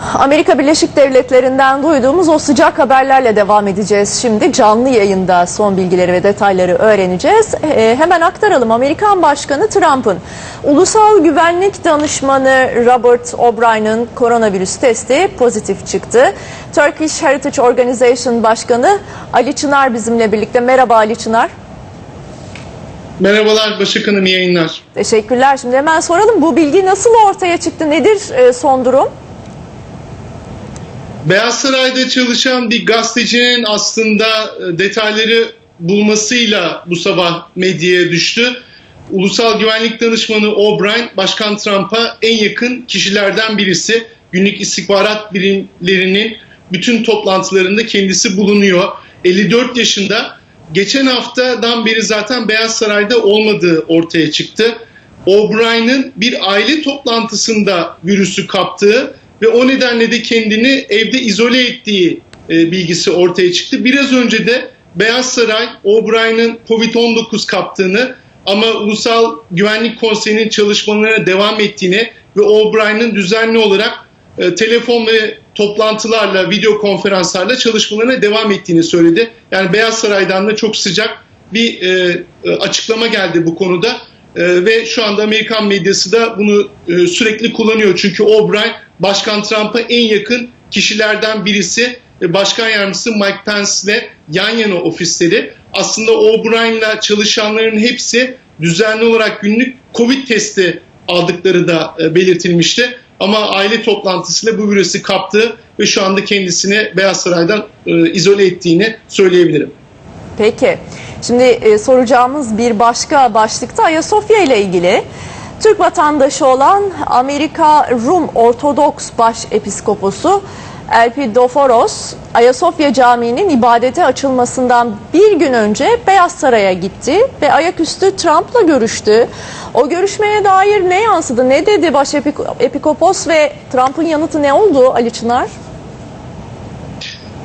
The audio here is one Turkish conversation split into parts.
Amerika Birleşik Devletleri'nden duyduğumuz o sıcak haberlerle devam edeceğiz. Şimdi canlı yayında son bilgileri ve detayları öğreneceğiz. Ee, hemen aktaralım. Amerikan Başkanı Trump'ın Ulusal Güvenlik Danışmanı Robert O'Brien'in koronavirüs testi pozitif çıktı. Turkish Heritage Organization Başkanı Ali Çınar bizimle birlikte. Merhaba Ali Çınar. Merhabalar Başak Hanım, yayınlar. Teşekkürler. Şimdi hemen soralım bu bilgi nasıl ortaya çıktı? Nedir e, son durum? Beyaz Saray'da çalışan bir gazetecinin aslında e, detayları bulmasıyla bu sabah medyaya düştü. Ulusal Güvenlik Danışmanı O'Brien, Başkan Trump'a en yakın kişilerden birisi. Günlük istihbarat birimlerinin bütün toplantılarında kendisi bulunuyor. 54 yaşında. Geçen haftadan beri zaten Beyaz Saray'da olmadığı ortaya çıktı. O'Brien'in bir aile toplantısında virüsü kaptığı ve o nedenle de kendini evde izole ettiği e, bilgisi ortaya çıktı. Biraz önce de Beyaz Saray O'Brien'in Covid-19 kaptığını ama Ulusal Güvenlik Konseyi'nin çalışmalarına devam ettiğini ve O'Brien'in düzenli olarak e, telefon ve toplantılarla, video konferanslarla çalışmalarına devam ettiğini söyledi. Yani Beyaz Saray'dan da çok sıcak bir e, e, açıklama geldi bu konuda. E, ve şu anda Amerikan medyası da bunu e, sürekli kullanıyor. Çünkü O'Brien Başkan Trump'a en yakın kişilerden birisi. E, Başkan Yardımcısı Mike Pence'le yan yana ofisleri. Aslında O'Brien'la çalışanların hepsi düzenli olarak günlük Covid testi aldıkları da e, belirtilmişti. Ama aile toplantısıyla bu virüsü kaptı ve şu anda kendisini Beyaz Saray'dan e, izole ettiğini söyleyebilirim. Peki. Şimdi e, soracağımız bir başka başlıkta Ayasofya ile ilgili. Türk vatandaşı olan Amerika Rum Ortodoks Başepiskoposu Elpidoforos Ayasofya Camii'nin ibadete açılmasından bir gün önce Beyaz Saray'a gitti ve ayaküstü Trump'la görüştü. O görüşmeye dair ne yansıdı, ne dedi Başepiskopos ve Trump'ın yanıtı ne oldu Ali Çınar?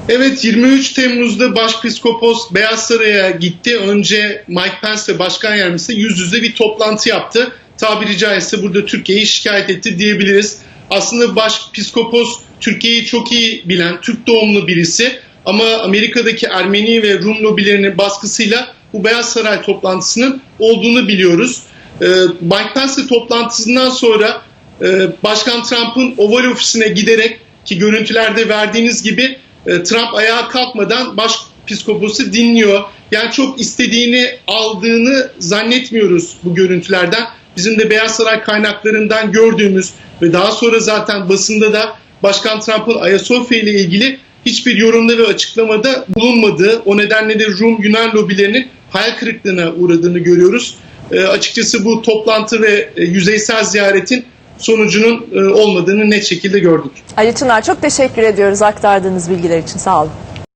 Evet 23 Temmuz'da Başpiskopos Beyaz Saray'a gitti. Önce Mike Pence ve Başkan Yardımcısı yüz yüze bir toplantı yaptı. Tabiri caizse burada Türkiye'yi şikayet etti diyebiliriz. Aslında Başpiskopos Türkiye'yi çok iyi bilen, Türk doğumlu birisi. Ama Amerika'daki Ermeni ve Rum lobilerinin baskısıyla bu Beyaz Saray toplantısının olduğunu biliyoruz. Ee, Mike Pence toplantısından sonra e, Başkan Trump'ın Oval Ofisi'ne giderek ki görüntülerde verdiğiniz gibi e, Trump ayağa kalkmadan başpiskoposu dinliyor. Yani çok istediğini aldığını zannetmiyoruz bu görüntülerden. Bizim de Beyaz Saray kaynaklarından gördüğümüz ve daha sonra zaten basında da Başkan Trump'ın Ayasofya ile ilgili hiçbir yorumda ve açıklamada bulunmadığı, o nedenle de Rum Yunan lobilerinin hayal kırıklığına uğradığını görüyoruz. E, açıkçası bu toplantı ve e, yüzeysel ziyaretin sonucunun e, olmadığını net şekilde gördük. Ali Çınar çok teşekkür ediyoruz aktardığınız bilgiler için. Sağ olun.